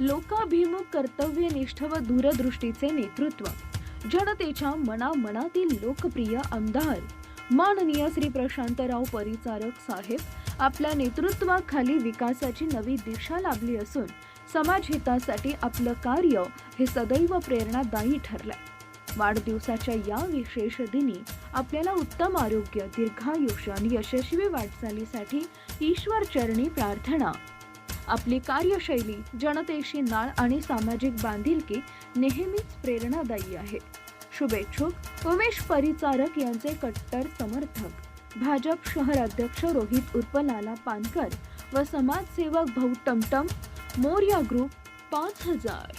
लोकाभिमुख कर्तव्यनिष्ठ व दूरदृष्टीचे नेतृत्व. जनतेच्या मनामनातील लोकप्रिय आमदार. माननीय श्री प्रशांतराव परिचारक साहेब आपल्या नेतृत्वाखाली विकासाची नवी दिशा लाभली असून समाजहितासाठी आपलं कार्य हे सदैव प्रेरणादायी ठरलंय. वाढदिवसाच्या या विशेष दिनी आपल्याला उत्तम आरोग्य दीर्घायुष्य आणि यशस्वी वाटचालीसाठी ईश्वर चरणी प्रार्थना आपली कार्यशैली जनतेशी नाळ आणि सामाजिक बांधिलकी नेहमीच प्रेरणादायी आहे. शुभेच्छुक उमेश परिचारक यांचे कट्टर समर्थक भाजप शहर अध्यक्ष रोहित उर्पलाला पानकर व समाजसेवक भाऊ टमटम मोर्या ग्रुप पाच हजार.